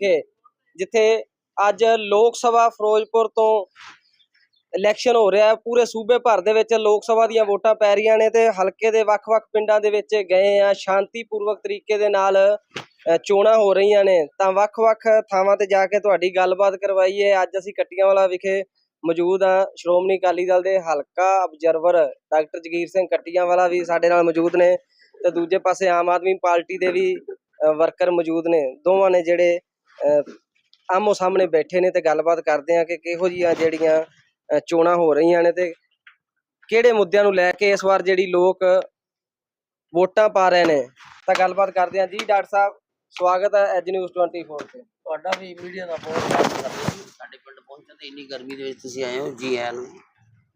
ਵਿਖੇ ਜਿੱਥੇ ਅੱਜ ਲੋਕ ਸਭਾ ਫਿਰੋਜ਼ਪੁਰ ਤੋਂ ਇਲੈਕਸ਼ਨ ਹੋ ਰਿਹਾ ਪੂਰੇ ਸੂਬੇ ਭਰ ਦੇ ਵਿੱਚ ਲੋਕ ਸਭਾ ਦੀਆਂ ਵੋਟਾਂ ਪੈ ਰਹੀਆਂ ਨੇ ਤੇ ਹਲਕੇ ਦੇ ਵੱਖ-ਵੱਖ ਪਿੰਡਾਂ ਦੇ ਵਿੱਚ ਗਏ ਆ। ਸ਼ਾਂਤੀਪੂਰਵਕ ਤਰੀਕੇ ਦੇ ਨਾਲ ਚੋਣਾਂ ਹੋ ਰਹੀਆਂ ਨੇ। ਤਾਂ ਵੱਖ-ਵੱਖ ਥਾਵਾਂ ਤੇ ਜਾ ਕੇ ਤੁਹਾਡੀ ਗੱਲਬਾਤ ਕਰਵਾਈ ਹੈ ਅੱਜ ਅਸੀਂ ਕੱਟੀਆਂ ਵਾਲਾ ਵਿਖੇ ਮੌਜੂਦ ਆ ਸ਼੍ਰੋਮਣੀ ਅਕਾਲੀ ਦਲ ਦੇ ਹਲਕਾ ਆਬਜ਼ਰਵਰ ਡਾਕਟਰ ਜਗੀਰ ਸਿੰਘ ਕੱਟੀਆਂਵਾਲਾ ਵੀ ਸਾਡੇ ਨਾਲ ਮੌਜੂਦ ਨੇ ਤੇ ਦੂਜੇ ਪਾਸੇ ਆਮ ਆਦਮੀ ਪਾਰਟੀ ਦੇ ਵੀ ਵਰਕਰ ਮੌਜੂਦ ਨੇ। ਦੋਵਾਂ ਨੇ ਜਿਹੜੇ ਆਮੋ ਸਾਹਮਣੇ ਬੈਠੇ ਨੇ ਤੇ ਗੱਲਬਾਤ ਕਰਦੇ ਆ ਕਿ ਕਿਹੋ ਜੀਆਂ ਜਿਹੜੀਆਂ ਚੋਣਾਂ ਹੋ ਰਹੀਆਂ ਨੇ ਤੇ ਕਿਹੜੇ ਮੁੱਦਿਆਂ ਨੂੰ ਲੈ ਕੇ ਇਸ ਵਾਰ ਜਿਹੜੀ ਲੋਕ ਵੋਟਾਂ ਪਾ ਰਹੇ ਨੇ ਤਾਂ ਗੱਲਬਾਤ ਕਰਦੇ ਆ ਜੀ ਡਾਕਟਰ ਸਾਹਿਬ ਸਵਾਗਤ ਹੈ ਐਜ ਨਿਊਜ਼ 24 ਤੇ। ਤੁਹਾਡਾ ਵੀ ਮੀਡੀਆ ਦਾ ਬਹੁਤ ਧੰਨਵਾਦ। ਕਰਦੇ ਹਾਂ ਸਾਡੇ ਪਿੰਡ ਪਹੁੰਚਣ ਤੇ ਇੰਨੀ ਗਰਮੀ ਦੇ ਵਿੱਚ ਤੁਸੀਂ ਆਏ ਹੋ ਜੀ ਆਇਆਂ ਨੂੰ।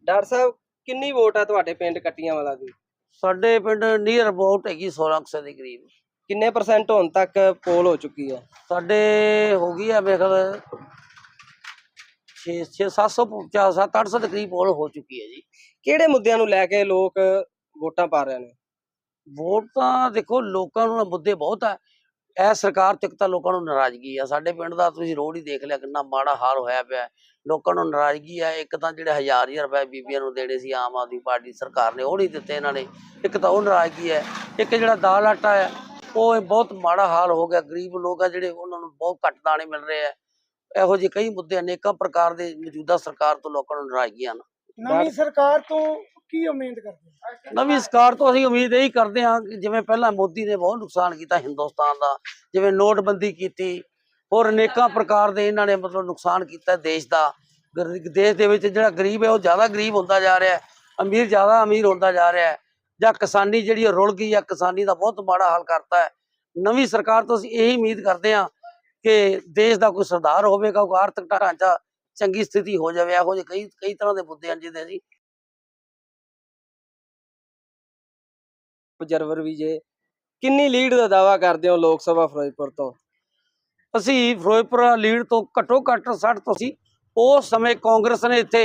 ਡਾਕਟਰ ਸਾਹਿਬ ਕਿੰਨੀ ਵੋਟ ਆ ਤੁਹਾਡੇ ਪਿੰਡ ਕੱਟੀਆਂ ਵਾਲਾ ਦੀ? ਸਾਡੇ ਪਿੰਡ ਨੀਅਰ ਅਬਾਊਟ ਹੈਗੀ 1600 ਦੇ ਕਰੀਬ। ਕਿੰਨੇ ਪਰਸੈਂਟ ਹੁਣ ਤੱਕ ਪੋਲ ਹੋ ਚੁੱਕੀ ਹੈ? ਸਾਡੇ ਹੋ ਗਈ ਆ ਮੇਰੇ ਖਿਆਲ 6 6 750 7 800 ਦੇ ਕਰੀਬ ਪੋਲ ਹੋ ਚੁੱਕੀ ਹੈ ਜੀ। ਕਿਹੜੇ ਮੁੱਦਿਆਂ ਨੂੰ ਲੈ ਕੇ ਲੋਕ ਵੋਟਾਂ ਪਾ ਰਹੇ ਨੇ? ਵੋਟ ਤਾਂ ਦੇਖੋ ਲੋਕਾਂ ਨੂੰ ਮੁੱਦੇ ਬਹੁਤ ਆ। ਇਹ ਸਰਕਾਰ ਤੱਕ ਤਾਂ ਲੋਕਾਂ ਨੂੰ ਨਾਰਾਜ਼ਗੀ ਆ। ਸਾਡੇ ਪਿੰਡ ਦਾ ਤੁਸੀਂ ਰੋਡ ਹੀ ਦੇਖ ਲਿਆ ਕਿੰਨਾ ਮਾੜਾ ਹਾਲ ਹੋਇਆ ਪਿਆ। ਲੋਕਾਂ ਨੂੰ ਨਾਰਾਜ਼ਗੀ ਆ। ਇੱਕ ਤਾਂ ਜਿਹੜੇ ਹਜ਼ਾਰ ਹਜ਼ਾਰ ਰੁਪਏ ਬੀਬੀਆਂ ਨੂੰ ਦੇਣੇ ਸੀ ਆਮ ਆਦਮੀ ਪਾਰਟੀ ਸਰਕਾਰ ਨੇ ਉਹ ਨਹੀਂ ਦਿੱਤੇ ਇਹਨਾਂ ਨੇ। ਇੱਕ ਤਾਂ ਉਹ ਨਾਰਾਜ਼ਗੀ ਹੈ। ਇੱਕ ਜਿਹੜਾ ਦਾਲ ਆਟਾ ਹੈ ਉਹ ਬਹੁਤ ਮਾੜਾ ਹਾਲ ਹੋ ਗਿਆ। ਗਰੀਬ ਲੋਕ ਆ ਜਿਹੜੇ ਉਹਨਾਂ ਨੂੰ ਬਹੁਤ ਘੱਟ ਦਾਣੇ ਮਿਲ ਰਹੇ ਆ। ਇਹੋ ਜਿਹੇ ਕਈ ਮੁੱਦੇ ਅਨੇਕਾਂ ਪ੍ਰਕਾਰ ਦੇ ਮੌਜੂਦਾ ਸਰਕਾਰ ਤੋਂ ਲੋਕਾਂ ਨੂੰ ਨਾਰਾਜ਼ਗੀਆਂ ਹਨ। ਨਵੀਂ ਸਰਕਾਰ ਤੋਂ ਕੀ ਉਮੀਦ ਕਰਦੇ ਨਵੀਂ ਸਰਕਾਰ ਤੋਂ ਅਸੀਂ ਉਮੀਦ ਇਹੀ ਕਰਦੇ ਹਾਂ ਕਿ ਜਿਵੇਂ ਪਹਿਲਾਂ ਮੋਦੀ ਨੇ ਬਹੁਤ ਨੁਕਸਾਨ ਕੀਤਾ ਹਿੰਦੁਸਤਾਨ ਦਾ ਜਿਵੇਂ ਨੋਟਬੰਦੀ ਕੀਤੀ ਹੋਰ ਅਨੇਕਾਂ ਪ੍ਰਕਾਰ ਦੇ ਇਹਨਾਂ ਨੇ ਮਤਲਬ ਨੁਕਸਾਨ ਕੀਤਾ ਦੇਸ਼ ਦਾ। ਦੇਸ਼ ਦੇ ਵਿੱਚ ਜਿਹੜਾ ਗਰੀਬ ਹੈ ਉਹ ਜ਼ਿਆਦਾ ਗਰੀਬ ਹੁੰਦਾ ਜਾ ਰਿਹਾ ਅਮੀਰ ਜ਼ਿਆਦਾ ਅਮੀਰ ਹੁੰਦਾ ਜਾ ਰਿਹਾ ਜਾਂ ਕਿਸਾਨੀ ਜਿਹੜੀ ਰੁਲ ਗਈ ਆ ਕਿਸਾਨੀ ਦਾ ਬਹੁਤ ਮਾੜਾ ਹਾਲ ਕਰਤਾ ਹੈ। ਨਵੀਂ ਸਰਕਾਰ ਤੋਂ ਅਸੀਂ ਇਹੀ ਉਮੀਦ ਕਰਦੇ ਹਾਂ ਕਿ ਦੇਸ਼ ਦਾ ਕੋਈ ਸੁਧਾਰ ਹੋਵੇਗਾ ਕੋਈ ਆਰਥਿਕ ਢਾਂਚਾ ਚੰਗੀ ਸਥਿਤੀ ਹੋ ਜਾਵੇ। ਇਹੋ ਜਿਹੇ ਕਈ ਕਈ ਤਰ੍ਹਾਂ ਦੇ ਮੁੱਦੇ ਹਨ ਜਿਹਦੇ ਅਸੀਂ ਆਬਜ਼ਰਵਰ ਵੀ ਜੇ। ਕਿੰਨੀ ਲੀਡ ਦਾ ਦਾਵਾ ਕਰਦੇ ਹੋ ਲੋਕ ਸਭਾ ਫਿਰੋਜ਼ਪੁਰ ਤੋਂ? ਅਸੀਂ ਫਿਰੋਜ਼ਪੁਰ ਲੀਡ ਤੋਂ ਘੱਟੋ ਘੱਟ 60 ਤੋਂ ਸੀ ਉਸ ਸਮੇਂ ਕਾਂਗਰਸ ਨੇ ਇੱਥੇ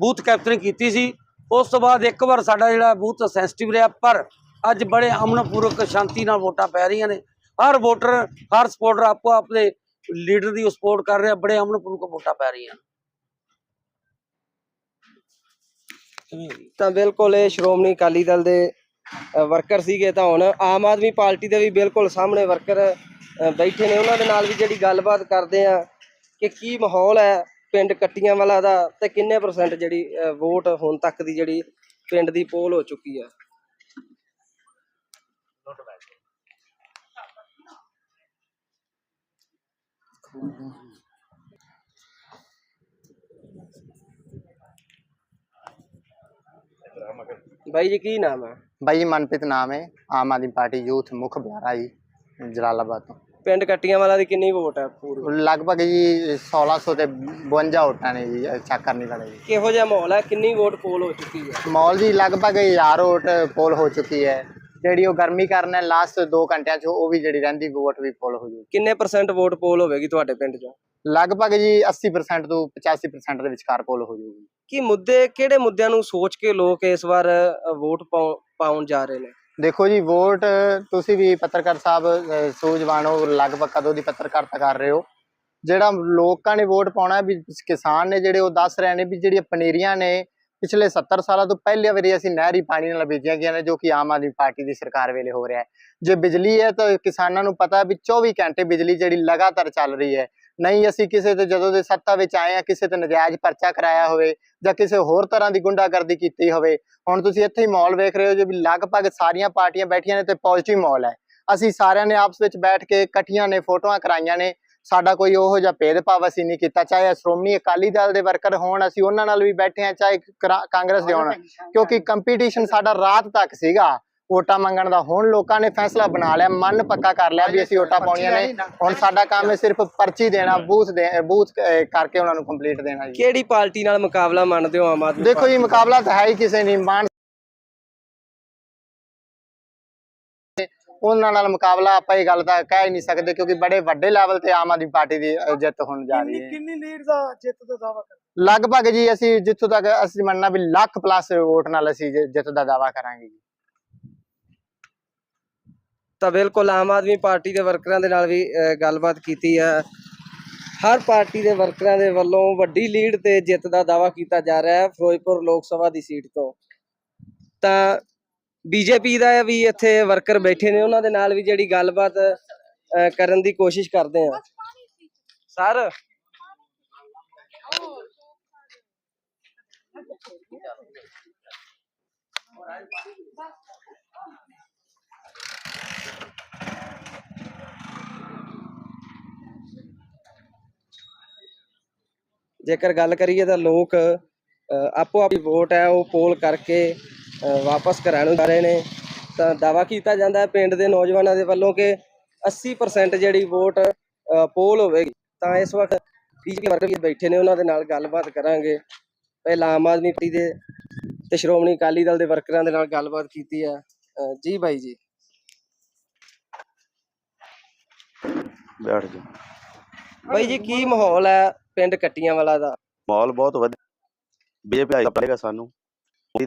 ਬੂਥ ਕੈਪਚਰਿੰਗ ਕੀਤੀ ਸੀ। ਉਸ ਤੋਂ ਬਾਅਦ ਇੱਕ ਵਾਰ ਸਾਡਾ ਜਿਹੜਾ ਬੂਥ ਸੈਂਸਿਟਿਵ ਰਿਹਾ, ਪਰ ਅੱਜ ਬੜੇ ਅਮਨਪੂਰਵਕ ਸ਼ਾਂਤੀ ਨਾਲ ਵੋਟਾਂ ਪੈ ਰਹੀਆਂ ਨੇ। ਹਰ ਵੋਟਰ, ਹਰ ਸਪੋਰਟਰ ਆਪੋ ਆਪਣੇ ਲੀਡਰ ਦੀ ਸਪੋਰਟ ਕਰ ਰਿਹਾ, ਬੜੇ ਅਮਨਪੂਰਵਕ ਵੋਟਾਂ ਪੈ ਰਹੀਆਂ ਤਾਂ ਬਿਲਕੁਲ ਇਹ ਸ਼੍ਰੋਮਣੀ ਅਕਾਲੀ ਦਲ ਦੇ ਵਰਕਰ ਸੀਗੇ ਤਾਂ ਹੁਣ ਆਮ ਆਦਮੀ ਪਾਰਟੀ ਦੇ ਵੀ ਬਿਲਕੁਲ ਸਾਹਮਣੇ ਵਰਕਰ ਬੈਠੇ ਨੇ। ਉਹਨਾਂ ਦੇ ਨਾਲ ਵੀ ਜਿਹੜੀ ਗੱਲਬਾਤ ਕਰਦੇ ਆ ਕਿ ਕੀ ਮਾਹੌਲ ਹੈ ਪਿੰਡ ਕੱਟੀਆਂ ਵਾਲਾ ਦਾ ਤੇ ਕਿੰਨੇ ਪਰਸੈਂਟ ਜਿਹੜੀ ਅ, ਵੋਟ ਹੁਣ ਤੱਕ ਦੀ ਜਿਹੜੀ ਪਿੰਡ ਦੀ ਪੋਲ ਹੋ ਚੁੱਕੀ ਹੈ ਬਾਈ ਜੀ ਕੀ ਨਾਮ ਹੈ ਬਾਈ ਜੀ ਮਨਪ੍ਰੀਤ ਨਾਮ ਹੈ ਆਮ ਆਦਮੀ ਪਾਰਟੀ ਯੂਥ ਮੁਖ ਬੁਲਾਰਾ ਜੀ ਜਲਾਲਾਬਾਦ ਤੋਂ। ਪਿੰਡ ਕੱਟੀਆਂ ਵਾਲਾ ਦੀ ਕਿੰਨੀ ਵੋਟ ਹੈ ਪੂਰੀ? ਲਗਭਗ ਜੀ 1600 ਤੇ 52 ਵੋਟਾਂ ਨੇ ਜੀ ਚੱਕ ਕਰਨੀ ਜੀ। ਕਿਹੋ ਜਿਹਾ ਮਾਹੌਲ ਹੈ ਕਿੰਨੀ ਵੋਟ ਪੋਲ ਹੋ ਚੁੱਕੀ ਹੈ ਮੌਲ ਜੀ ਲਗਭਗ 1000 ਵੋਟ ਪੋਲ ਹੋ ਚੁੱਕੀ ਹੈ। ਜਿਹੜੀ ਉਹ ਗਰਮੀ ਕਾਰਨ ਹੈ ਲਾਸਟ 2 ਘੰਟਿਆਂ ਚ ਉਹ ਵੀ ਜਿਹੜੀ ਰਹਿੰਦੀ ਵੋਟ ਵੀ ਪੋਲ ਹੋ ਜੂ ਕਿੰਨੇ ਪਰਸੈਂਟ ਵੋਟ ਪੋਲ ਹੋਵੇਗੀ ਤੁਹਾਡੇ ਪਿੰਡ 'ਚ? ਲਗਭਗ ਜੀ 80% ਤੋਂ 85% ਦੇ ਵਿਚਕਾਰ ਪੋਲ ਹੋ ਜੂਗੀ। ਕੀ ਮੁੱਦੇ ਕਿਹੜੇ ਮੁੱਦਿਆਂ ਨੂੰ ਸੋਚ ਕੇ ਲੋਕ ਇਸ ਵਾਰ ਵੋਟ ਪਾਉ- ਪਾਉਣ ਜਾ ਰਹੇ ਨੇ? ਦੇਖੋ ਜੀ, ਵੋਟ ਤੁਸੀਂ ਵੀ ਪੱਤਰਕਾਰ ਸਾਹਿਬ ਸੂਝਵਾਨ ਹੋ, ਲਗਭਗ ਕਦੋਂ ਦੀ ਪੱਤਰਕਾਰਤਾ ਕਰ ਰਹੇ ਹੋ? ਜਿਹੜਾ ਲੋਕਾਂ ਨੇ ਵੋਟ ਪਾਉਣਾ ਵੀ ਕਿਸਾਨ ਨੇ ਜਿਹੜੇ ਉਹ ਦੱਸ ਰਹੇ ਨੇ ਵੀ ਜਿਹੜੀਆਂ ਪਨੀਰੀਆਂ ਨੇ, ਪਿਛਲੇ 70 ਸਾਲਾਂ ਤੋਂ ਪਹਿਲੇ ਵਾਰੀ ਅਸੀਂ ਨਹਿਰੀ ਪਾਣੀ ਨਾਲ ਬੀਜੀਆਂ ਗਈਆਂ ਨੇ, ਜੋ ਕਿ ਆਮ ਆਦਮੀ ਪਾਰਟੀ ਦੀ ਸਰਕਾਰ ਵੇਲੇ ਹੋ ਰਿਹਾ ਹੈ। ਜੇ ਬਿਜਲੀ ਹੈ ਤਾਂ ਕਿਸਾਨਾਂ ਨੂੰ ਪਤਾ ਵੀ 24 ਘੰਟੇ ਬਿਜਲੀ ਜਿਹੜੀ ਲਗਾਤਾਰ ਚੱਲ ਰਹੀ ਹੈ। ਨਹੀਂ ਅਸੀਂ ਕਿਸੇ ਤੇ ਜਦੋਂ ਦੇ ਸੱਤਾ ਵਿੱਚ ਆਏ ਆ ਕਿਸੇ ਤੇ ਨਜਾਇਜ਼ ਪਰਚਾ ਕਰਾਇਆ ਹੋਵੇ ਜਾਂ ਕਿਸੇ ਹੋਰ ਤਰ੍ਹਾਂ ਦੀ ਗੁੰਡਾਗਰਦੀ ਕੀਤੀ ਹੋਵੇ ਹੁਣ ਤੁਸੀਂ ਇੱਥੇ ਹੀ ਮਾਹੌਲ ਵੇਖ ਰਹੇ ਹੋ ਜੇ ਵੀ ਲਗਭਗ ਸਾਰੀਆਂ ਪਾਰਟੀਆਂ ਬੈਠੀਆਂ ਨੇ ਤੇ ਪੋਜ਼ਿਟਿਵ ਮਾਹੌਲ ਹੈ। ਅਸੀਂ ਸਾਰਿਆਂ ਨੇ ਆਪਸ ਵਿੱਚ ਬੈਠ ਕੇ ਇਕੱਠੀਆਂ ਨੇ ਫੋਟੋਆਂ ਕਰਾਈਆਂ ਨੇ ਸਾਡਾ ਕੋਈ ਉਹੋ ਜਿਹਾ ਭੇਦਭਾਵ ਅਸੀਂ ਨਹੀਂ ਕੀਤਾ ਚਾਹੇ ਸ਼੍ਰੋਮਣੀ ਅਕਾਲੀ ਦਲ ਦੇ ਵਰਕਰ ਹੋਣ ਅਸੀਂ ਉਹਨਾਂ ਨਾਲ ਵੀ ਬੈਠੇ ਆ ਚਾਹੇ ਕਾਂਗਰਸ ਦੇ ਹੋਣ ਕਿਉਂਕਿ ਕੰਪੀਟੀਸ਼ਨ ਸਾਡਾ ਰਾਤ ਤੱਕ ਸੀਗਾ। ਵੋਟਾਂ ਮੰਗਣ ਦਾ ਹੁਣ ਲੋਕਾਂ ਨੇ ਫੈਸਲਾ ਬਣਾ ਲਿਆ ਮਨ ਪੱਕਾ ਕਰ ਲਿਆ ਵੀ ਅਸੀਂ ਵੋਟਾਂ ਪਾਉਣੀਆਂ ਨੇ। ਹੁਣ ਸਾਡਾ ਕੰਮ ਹੈ ਸਿਰਫ ਪਰਚੀ ਦੇਣਾ ਬੂਥ ਦੇ ਬੂਥ ਕਰਕੇ ਉਹਨਾਂ ਨੂੰ ਕੰਪਲੀਟ ਦੇਣਾ ਜੀ। ਕਿਹੜੀ ਪਾਰਟੀ ਨਾਲ ਮੁਕਾਬਲਾ ਮੰਨਦੇ ਹੋ ਆਮ ਆਦਮੀ ਦੇਖੋ ਜੀ ਮੁਕਾਬਲਾ ਤਾਂ ਹੈ ਹੀ ਕਿਸੇ ਨਹੀਂ ਮਾਨ ਉਹਨਾਂ ਨਾਲ ਮੁਕਾਬਲਾ ਆਪਾਂ ਇਹ ਗੱਲ ਤਾਂ ਕਹਿ ਹੀ ਨਹੀਂ ਸਕਦੇ ਕਿਉਂਕਿ ਬੜੇ ਵੱਡੇ ਲੈਵਲ ਤੇ ਆਮ ਆਦਮੀ ਪਾਰਟੀ ਦੀ ਜਿੱਤ ਹੋਣ ਜਾ ਰਹੀ ਹੈ। ਕਿੰਨੀ ਲੀਡ ਦਾ ਜਿੱਤ ਦਾ ਦਾਵਾ ਕਰ ਲਗਭਗ ਜੀ ਅਸੀਂ ਜਿੱਥੋਂ ਤੱਕ ਅਸੀਂ ਮੰਨਣਾ ਵੀ ਲੱਖ ਪਲੱਸ ਵੋਟ ਨਾਲ ਅਸੀਂ ਜਿੱਤ ਦਾ ਦਾਵਾ ਕਰਾਂਗੇ ਜੀ। ਤਾਂ ਬਿਲਕੁਲ ਆਮ ਆਦਮੀ ਪਾਰਟੀ ਦੇ ਵਰਕਰਾਂ ਦੇ ਨਾਲ ਵੀ ਗੱਲਬਾਤ ਕੀਤੀ ਹੈ ਹਰ ਪਾਰਟੀ ਦੇ ਵਰਕਰਾਂ ਦੇ ਵੱਲੋਂ ਵੱਡੀ ਲੀਡ ਤੇ ਜਿੱਤ ਦਾ ਦਾਵਾ ਕੀਤਾ ਜਾ ਰਿਹਾ ਹੈ ਫਿਰੋਜ਼ਪੁਰ ਲੋਕ ਸਭਾ ਦੀ ਸੀਟ ਤੋਂ। ਤਾਂ ਬੀਜੇਪੀ ਦਾ ਵੀ ਇੱਥੇ ਵਰਕਰ ਬੈਠੇ ਨੇ, ਉਹਨਾਂ ਦੇ ਨਾਲ ਵੀ ਜਿਹੜੀ ਗੱਲਬਾਤ ਕਰਨ ਦੀ ਕੋਸ਼ਿਸ਼ ਕਰਦੇ ਆ। ਸਰ। ਜੇਕਰ ਗੱਲ ਕਰੀਏ ਤਾਂ ਲੋਕ ਆਪੋ ਆਪਣੀ ਵੋਟ ਹੈ ਉਹ ਪੋਲ ਕਰਕੇ ਵਾਪਸ ਘਰਾਂ ਨੂੰ ਜਾ ਰਹੇ ਨੇ। ਤਾਂ ਦਾਵਾ ਕੀਤਾ ਜਾਂਦਾ ਹੈ ਪਿੰਡ ਦੇ ਨੌਜਵਾਨਾਂ ਦੇ ਵੱਲੋਂ ਕਿ 80% ਜਿਹੜੀ ਵੋਟ ਪੋਲ ਹੋਵੇਗੀ। ਤਾਂ ਇਸ ਵਕਤ ਬੀਜੇਪੀ ਵਰਕਰ ਵੀ ਬੈਠੇ ਨੇ ਉਹਨਾਂ ਦੇ ਨਾਲ ਗੱਲਬਾਤ ਕਰਾਂਗੇ। ਪਹਿਲਾਂ ਆਮ ਆਦਮੀ ਪਾਰਟੀ ਦੇ ਤੇ ਸ਼੍ਰੋਮਣੀ ਅਕਾਲੀ ਦਲ ਦੇ ਵਰਕਰਾਂ ਦੇ ਨਾਲ ਗੱਲਬਾਤ ਕੀਤੀ ਹੈ। ਜੀ ਬਾਈ ਜੀ। ਬੈਠ ਜਾ ਬਾਈ ਜੀ ਕੀ ਮਾਹੌਲ ਹੈ? ਪਿੰਡ ਕੱਟੀਆਂ ਵਾਲਾ ਦਾ। ਮਾਹੌਲ ਬਹੁਤ ਵਧੀਆ। ਬੀਜੇਪੀ ਆਈ ਪੜੇਗਾ ਸਾਨੂੰ।